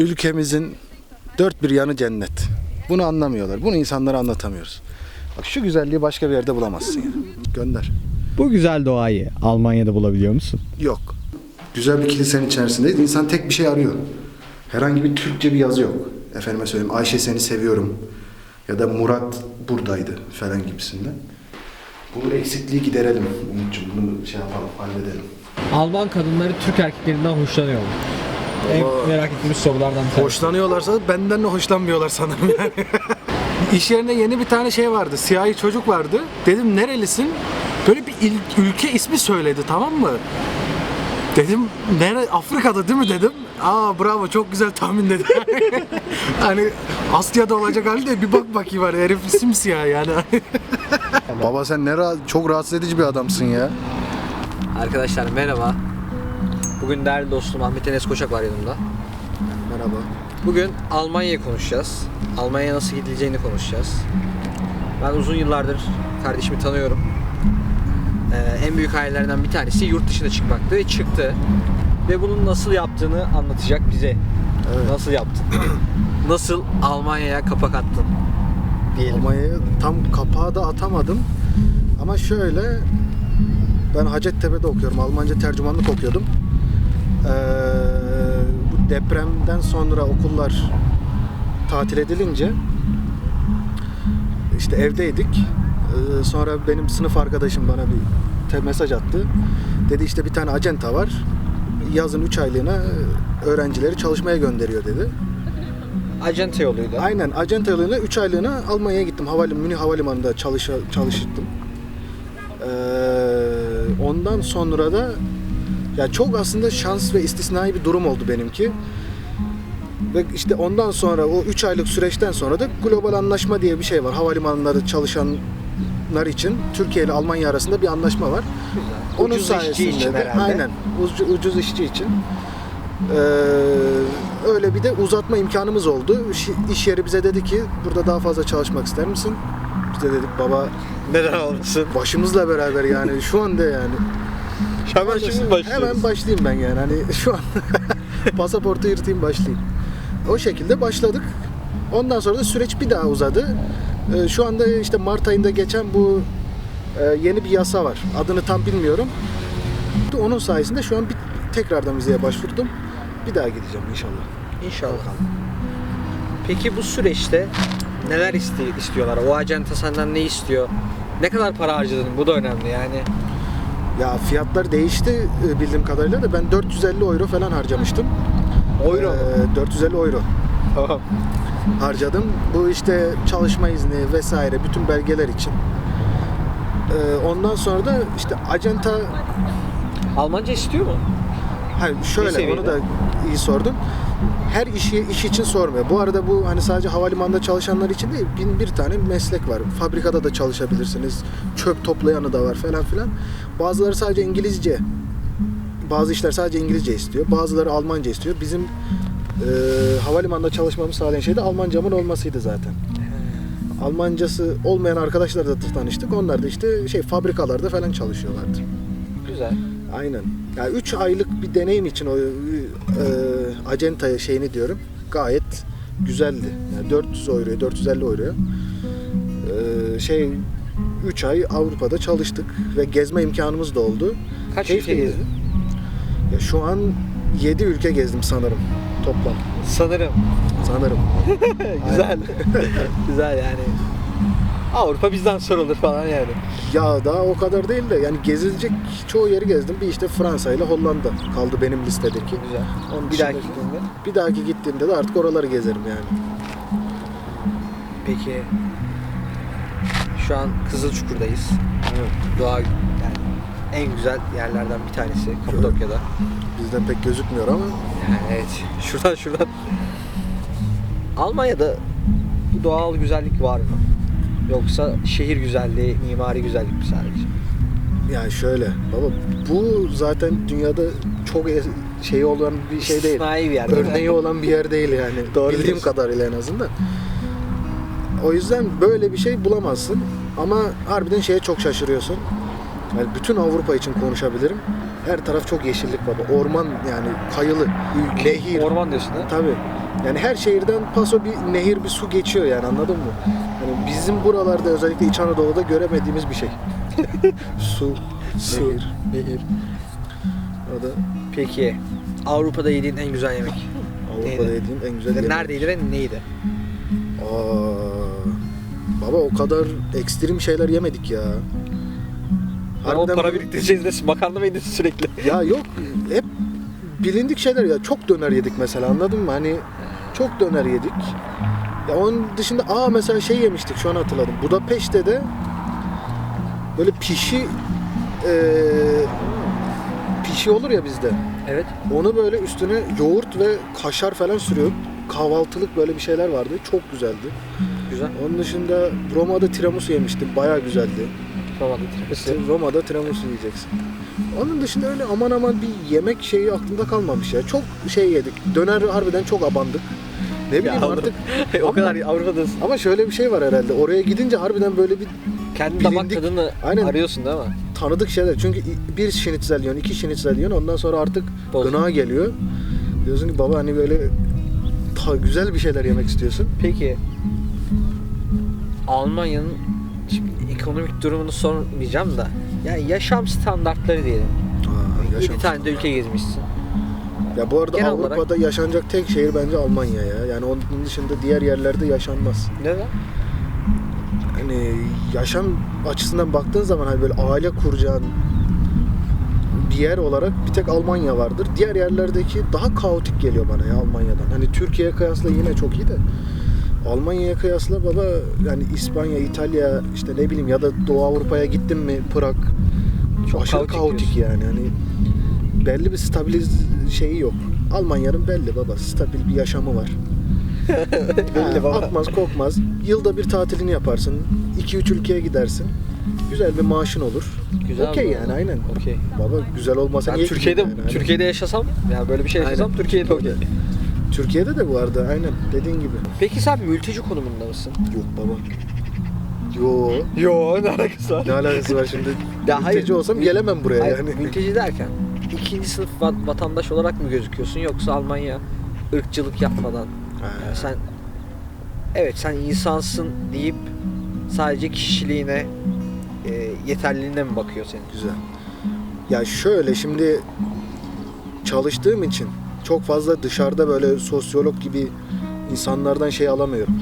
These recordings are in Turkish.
ülkemizin dört bir yanı cennet. Bunu anlamıyorlar. Bunu insanlara anlatamıyoruz. Bak şu güzelliği başka bir yerde bulamazsın ya. Gönder. Bu güzel doğayı Almanya'da bulabiliyor musun? Yok. Güzel bir kilisenin içerisindeyiz. İnsan tek bir şey arıyor. Herhangi bir Türkçe bir yazı yok. Efendime söyleyeyim Ayşe seni seviyorum. Ya da Murat buradaydı falan gibisinden. Bu eksikliği giderelim Umut'cum. Bunu şey yapalım, halledelim. Alman kadınları Türk erkeklerinden hoşlanıyor mu? En merak ettiğimiz sorulardan bir tanesi. Hoşlanıyorlarsa benden de hoşlanmıyorlar sanırım yani. İş yerinde yeni bir tane şey vardı. Siyahi çocuk vardı. Dedim nerelisin? Böyle bir il- ülke ismi söyledi tamam mı? Dedim nere Afrika'da değil mi dedim. Aa bravo çok güzel tahmin dedi. hani Asya'da olacak halde bir bak bakayım var herif simsiyah yani. Baba sen ne ra- çok rahatsız edici bir adamsın ya. Arkadaşlar merhaba. Bugün değerli dostum Ahmet Enes Koçak var yanımda. Merhaba. Bugün Almanya'yı konuşacağız. Almanya'ya nasıl gidileceğini konuşacağız. Ben uzun yıllardır kardeşimi tanıyorum. Ee, en büyük hayallerinden bir tanesi yurt dışına çıkmaktı ve çıktı. Ve bunun nasıl yaptığını anlatacak bize. Nasıl yaptın? nasıl Almanya'ya kapak attın? Diyelim. Almanya'ya tam kapağı da atamadım. Ama şöyle ben Hacettepe'de okuyorum. Almanca tercümanlık okuyordum. Ee, bu depremden sonra okullar tatil edilince işte evdeydik. Ee, sonra benim sınıf arkadaşım bana bir mesaj attı. Dedi işte bir tane acenta var. Yazın 3 aylığına öğrencileri çalışmaya gönderiyor dedi. Acente yoluydu. Aynen acenta yoluyla 3 aylığına Almanya'ya gittim. Havalim, Münih Havalimanı'nda çalışa, çalıştım. Ee, ondan sonra da ya çok aslında şans ve istisnai bir durum oldu benimki. Ve işte ondan sonra o 3 aylık süreçten sonra da global anlaşma diye bir şey var. Havalimanları çalışanlar için Türkiye ile Almanya arasında bir anlaşma var. Onun Ucuz işçi sayesinde için de- herhalde. Aynen. Ucuz, ucuz işçi için. Ee, öyle bir de uzatma imkanımız oldu. İş, iş yeri bize dedi ki burada daha fazla çalışmak ister misin? Biz de dedik baba Neden olmasın? başımızla beraber yani şu anda yani. Hemen şimdi başlıyoruz. Hemen başlayayım ben yani hani şu an pasaportu yırtayım başlayayım. O şekilde başladık. Ondan sonra da süreç bir daha uzadı. Ee, şu anda işte Mart ayında geçen bu e, yeni bir yasa var. Adını tam bilmiyorum. Onun sayesinde şu an bir tekrardan vizeye başvurdum. Bir daha gideceğim inşallah. İnşallah. Peki bu süreçte neler iste- istiyorlar? O acenta senden ne istiyor? Ne kadar para harcadın? Bu da önemli yani. Ya fiyatlar değişti e, bildiğim kadarıyla da ben 450 euro falan harcamıştım. Euro? Ee, 450 euro. Harcadım. Bu işte çalışma izni vesaire bütün belgeler için. Ee, ondan sonra da işte acenta Almanca istiyor mu? hayır şöyle onu da iyi sordun. Her işi iş için sormuyor. Bu arada bu hani sadece havalimanında çalışanlar için değil, bin bir tane meslek var. Fabrikada da çalışabilirsiniz. Çöp toplayanı da var falan filan. Bazıları sadece İngilizce. Bazı işler sadece İngilizce istiyor. Bazıları Almanca istiyor. Bizim e, havalimanında çalışmamı sağlayan şey de Almancamın olmasıydı zaten. Almancası olmayan arkadaşlarla da tanıştık. Onlar da işte şey fabrikalarda falan çalışıyorlardı. Güzel. Aynen. Yani 3 aylık bir deneyim için o e, acenta şeyini diyorum. Gayet güzeldi. Yani 400 euroya, 450 euroya. E, şey 3 ay Avrupa'da çalıştık ve gezme imkanımız da oldu. Kaç Keyifli ülke gezdin? Ya şu an 7 ülke gezdim sanırım toplam. Sanırım. Sanırım. Güzel. Güzel yani. Avrupa bizden sorulur falan yani. Ya daha o kadar değil de yani gezilecek çoğu yeri gezdim. Bir işte Fransa ile Hollanda kaldı benim listedeki. Güzel. Onun Bir dahaki gittiğinde. Bir dahaki gittiğimde de artık oraları gezerim yani. Peki şu an Kızılçukur'dayız. Doğa yani en güzel yerlerden bir tanesi Kapadokya'da. Bizden pek gözükmüyor ama Yani evet. Şuradan şuradan. Almanya'da bu doğal güzellik var mı? Yoksa şehir güzelliği, mimari güzellik mi sadece? yani şöyle baba bu zaten dünyada çok es- şey olan bir şey değil. İstisnai bir yer. Örneği olan bir yer değil yani. Doğru Bildiğim diyorsun. kadarıyla en azından. O yüzden böyle bir şey bulamazsın. Ama harbiden şeye çok şaşırıyorsun. Yani bütün Avrupa için konuşabilirim. Her taraf çok yeşillik baba. Orman yani kayılı, nehir. Orman diyorsun ha? Tabii. Yani her şehirden paso bir nehir, bir su geçiyor yani anladın mı? Bizim buralarda özellikle İç Anadolu'da göremediğimiz bir şey. su, Su, nehir. nehir. O da Peki Avrupa'da yediğin en güzel yemek? Avrupa'da Neydi? yediğim en güzel yemek. Neredeydi ve neydi? Aa, baba o kadar ekstrem şeyler yemedik ya. Ama Harbiden- para biriktireceğiz de makarna mı yedin sürekli? Ya yok hep bilindik şeyler ya. Çok döner yedik mesela anladın mı? Hani çok döner yedik. Ya onun dışında aa mesela şey yemiştik şu an hatırladım. Budapeşte de böyle pişi eee, pişi olur ya bizde. Evet. Onu böyle üstüne yoğurt ve kaşar falan sürüyor. Kahvaltılık böyle bir şeyler vardı. Çok güzeldi. Güzel. Onun dışında Roma'da tiramisu yemiştim. Bayağı güzeldi. Roma'da tiramisu. Roma'da tiramisu yiyeceksin. Onun dışında öyle aman aman bir yemek şeyi aklımda kalmamış ya. Çok şey yedik. Döner harbiden çok abandık. Ne bileyim oğlum. artık. o kadar Avrupa'dasın. Ama şöyle bir şey var herhalde. Oraya gidince harbiden böyle bir Kendi damak Bilindik- tadını Aynen. arıyorsun değil mi? tanıdık şeyler. Çünkü bir şinitzel yiyorsun, iki şinitzel yiyorsun. Ondan sonra artık Bozdu. gına geliyor. Diyorsun ki baba hani böyle ta, güzel bir şeyler yemek istiyorsun. Peki Almanya'nın şimdi ekonomik durumunu sormayacağım da yani yaşam standartları diyelim. Aa, 7 yaşam. tane de ülke gezmişsin. Ya bu arada Genel Avrupa'da olarak- yaşanacak tek şehir bence Almanya ya. Yani onun dışında diğer yerlerde yaşanmaz. Neden? hani yaşam açısından baktığın zaman hani böyle aile kuracağın bir yer olarak bir tek Almanya vardır. Diğer yerlerdeki daha kaotik geliyor bana ya Almanya'dan. Hani Türkiye'ye kıyasla yine çok iyi de Almanya'ya kıyasla baba yani İspanya, İtalya işte ne bileyim ya da Doğu Avrupa'ya gittin mi Prag Çok aşırı kaotik kaotik, yani. Hani belli bir stabiliz şeyi yok. Almanya'nın belli baba stabil bir yaşamı var. Belli baba. Atmaz kokmaz. Yılda bir tatilini yaparsın. 2-3 ülkeye gidersin. Güzel bir maaşın olur. Güzel Okey yani aynen. Okey. Baba güzel olmasa Ben niye Türkiye'de yani? Aynen. Türkiye'de yaşasam yani böyle bir şey yaşasam Aynen. Türkiye'de okey. Türkiye'de de bu arada aynen dediğin gibi. Peki sen mülteci konumunda mısın? Yok baba. Yo. Yo ne alakası var? Ne alakası var şimdi? Ya Mülteci hayır, olsam mül- gelemem buraya Hayır, yani. mülteci derken ikinci sınıf va- vatandaş olarak mı gözüküyorsun yoksa Almanya ırkçılık yapmadan yani sen evet sen insansın deyip sadece kişiliğine e, yeterliliğine mi bakıyor senin? Güzel. Ya şöyle şimdi çalıştığım için çok fazla dışarıda böyle sosyolog gibi insanlardan şey alamıyorum.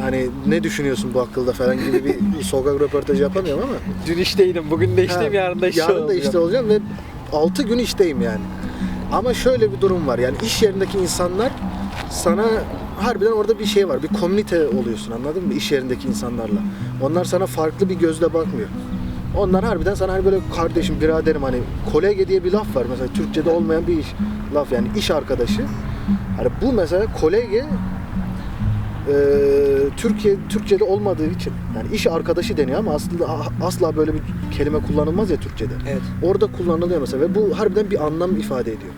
Hani ne düşünüyorsun bu akılda falan gibi bir sokak röportajı yapamıyorum ama Dün işteydim, bugün de işteyim, Ha, yarın da işte yarın da olacağım. işte olacağım ve 6 gün işteyim yani. Ama şöyle bir durum var yani iş yerindeki insanlar sana harbiden orada bir şey var. Bir komünite oluyorsun anladın mı? İş yerindeki insanlarla. Onlar sana farklı bir gözle bakmıyor. Onlar harbiden sana hani böyle kardeşim, biraderim hani kolege diye bir laf var mesela Türkçe'de olmayan bir iş laf yani iş arkadaşı. Hani bu mesela kolege e, Türkiye Türkçe'de olmadığı için yani iş arkadaşı deniyor ama aslında asla böyle bir kelime kullanılmaz ya Türkçe'de. Evet. Orada kullanılıyor mesela ve bu harbiden bir anlam ifade ediyor.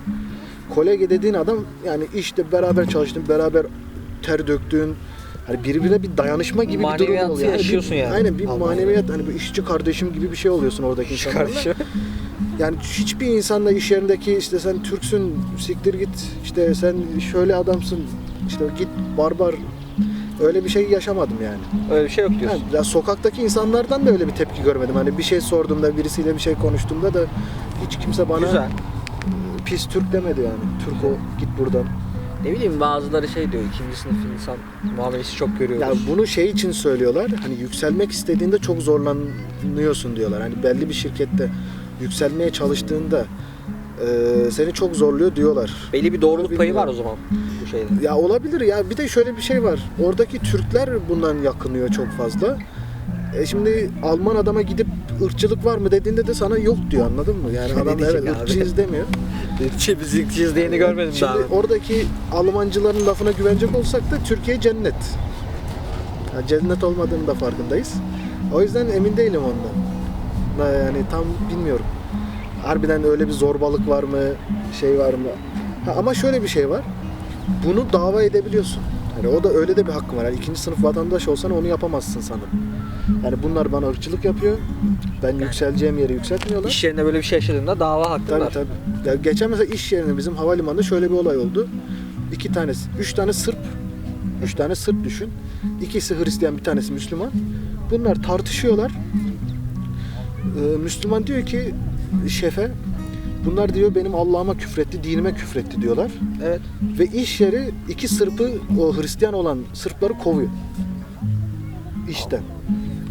Kolege dediğin adam yani işte beraber çalıştın, beraber ter döktüğün hani birbirine bir dayanışma gibi bir durum oluyor. yaşıyorsun bir, yani. Aynen bir Almanya'da. maneviyat hani bir işçi kardeşim gibi bir şey oluyorsun oradaki İş insanlarla. kardeşim. Yani hiçbir insanla iş yerindeki işte sen Türksün siktir git işte sen şöyle adamsın işte git barbar öyle bir şey yaşamadım yani. Öyle bir şey yok diyorsun. Yani ya sokaktaki insanlardan da öyle bir tepki görmedim. Hani bir şey sorduğumda birisiyle bir şey konuştuğumda da hiç kimse bana Güzel. pis Türk demedi yani. Türk o git buradan. Ne bileyim bazıları şey diyor, ikinci sınıf insan muamelesi çok görüyoruz. Ya bunu şey için söylüyorlar. Hani yükselmek istediğinde çok zorlanıyorsun diyorlar. Hani belli bir şirkette yükselmeye çalıştığında e, seni çok zorluyor diyorlar. Belli bir doğruluk payı var o zaman bu şeyde. Ya olabilir ya. Bir de şöyle bir şey var. Oradaki Türkler bundan yakınıyor çok fazla. E şimdi Alman adama gidip ırkçılık var mı dediğinde de sana yok diyor anladın mı? Yani adam evet ırkçıyız demiyor. Ülke bizi izleyeni görmedim Şimdi daha. oradaki Almancıların lafına güvenecek olsak da Türkiye cennet. Ya cennet olmadığını da farkındayız. O yüzden emin değilim ondan. Yani tam bilmiyorum. Harbiden öyle bir zorbalık var mı, şey var mı? Ha, ama şöyle bir şey var. Bunu dava edebiliyorsun. Yani o da öyle de bir hakkın var. Yani ikinci sınıf vatandaş olsan onu yapamazsın sanırım. Yani bunlar bana ırkçılık yapıyor. Ben yükseleceğim yeri yükseltmiyorlar. İş yerinde böyle bir şey yaşadığında dava hakkın Tabii var. tabii. Ya geçen mesela iş yerinde bizim havalimanında şöyle bir olay oldu. İki tane, üç tane Sırp, üç tane Sırp düşün. İkisi Hristiyan, bir tanesi Müslüman. Bunlar tartışıyorlar. Ee, Müslüman diyor ki şefe, bunlar diyor benim Allah'ıma küfretti, dinime küfretti diyorlar. Evet. Ve iş yeri iki Sırp'ı, o Hristiyan olan Sırpları kovuyor. İşten.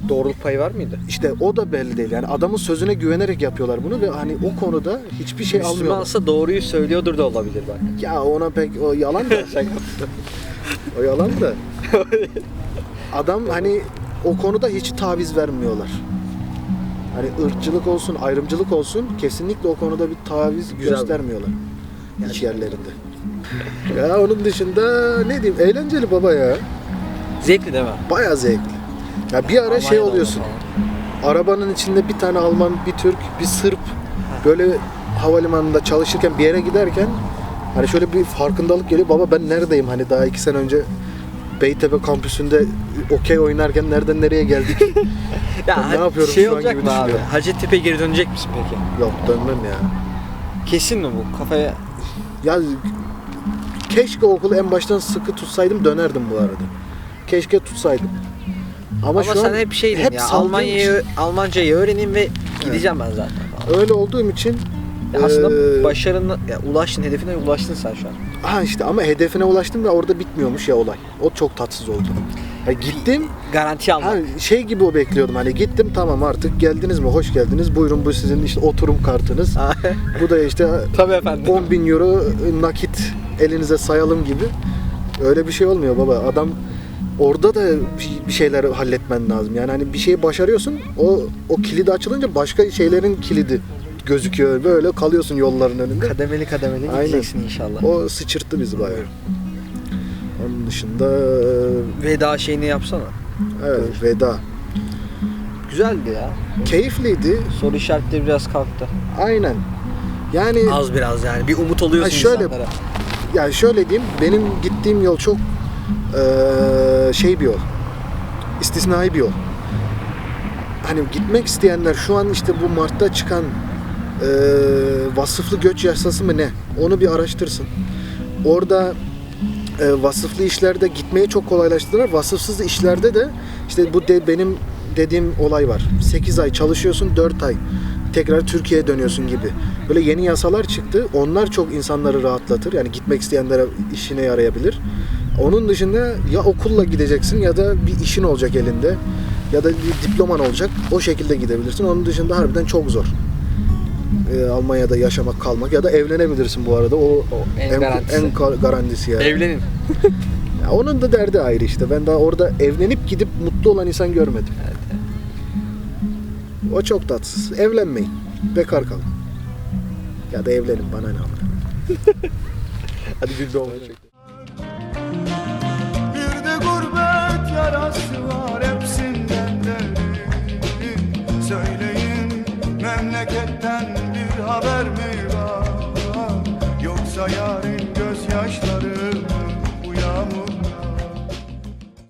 Doğruluk payı var mıydı? İşte o da belli değil. Yani adamın sözüne güvenerek yapıyorlar bunu ve hani o konuda hiçbir şey almıyorlar. Müslümansa doğruyu söylüyordur da olabilir bak. Ya ona pek o yalan da. o yalan da. Adam hani o konuda hiç taviz vermiyorlar. Hani ırkçılık olsun, ayrımcılık olsun kesinlikle o konuda bir taviz Güzel. göstermiyorlar. iç yerlerinde. ya onun dışında ne diyeyim eğlenceli baba ya. Zevkli değil mi? Bayağı zevkli. Ya bir ara şey Almanya'da oluyorsun. falan. Arabanın içinde bir tane Alman, bir Türk, bir Sırp böyle havalimanında çalışırken bir yere giderken hani şöyle bir farkındalık geliyor. Baba ben neredeyim? Hani daha iki sene önce Beytepe kampüsünde okey oynarken nereden nereye geldik? Ya Ben ne yapıyorum şey şu an gibi abi? düşünüyorum. Hacettepe'ye geri dönecek misin peki? Yok dönmem ya. Kesin mi bu? Kafaya Ya keşke okulu en baştan sıkı tutsaydım dönerdim bu arada. Keşke tutsaydım. Ama, Ama, şu sen an hep şeydin hep ya saldığım Almanya'yı Almancayı öğreneyim ve gideceğim ben zaten. öyle olduğum için Ya aslında eee, başarına ya ulaştın hedefine ulaştın sen şu an. Ha işte ama hedefine ulaştım ve orada bitmiyormuş ya olay. O çok tatsız oldu. Ya gittim, Garanti almak. ha şey gibi o bekliyordum hani gittim tamam artık geldiniz mi hoş geldiniz buyurun bu sizin işte oturum kartınız. bu da işte Tabii efendim. 10 bin euro nakit elinize sayalım gibi. Öyle bir şey olmuyor baba. Adam orada da bir- bir şeyler halletmen lazım. Yani hani bir şeyi başarıyorsun o o kilidi açılınca başka şeylerin kilidi gözüküyor. Böyle kalıyorsun yolların önünde. Kademeli kademeli Aynen. gideceksin inşallah. O sıçırttı bizi bayağı. Onun dışında Veda şeyini yapsana. evet veda. Güzeldi ya. Keyifliydi. Soru işaretleri biraz kalktı. Aynen. Yani Az biraz yani. Bir umut oluyorsun şöyle- insanlara. yani şöyle diyeyim benim gittiğim yol çok eee, şey bir yol. İstisnai bir yol. Hani gitmek isteyenler şu an işte bu Mart'ta çıkan eee, vasıflı göç yasası mı ne? Onu bir araştırsın. Orada e, vasıflı işlerde gitmeyi çok kolaylaştırdılar. Vasıfsız işlerde de işte bu de, benim dediğim olay var. 8 ay çalışıyorsun, 4 ay tekrar Türkiye'ye dönüyorsun gibi. Böyle yeni yasalar çıktı. Onlar çok insanları rahatlatır. Yani gitmek isteyenlere işine yarayabilir. Onun dışında ya okulla gideceksin ya da bir işin olacak elinde ya da bir diploman olacak. O şekilde gidebilirsin. Onun dışında harbiden çok zor. E, Almanya'da yaşamak, kalmak ya da evlenebilirsin bu arada. O, O en garantisi. en garantisi yani. Evlenin. Ya onun da derdi ayrı işte. Ben daha orada evlenip gidip mutlu olan insan görmedim. O çok tatsız. Evlenmeyin. Bekar kalın. Ya da evlenin bana ne amına. Hadi bir de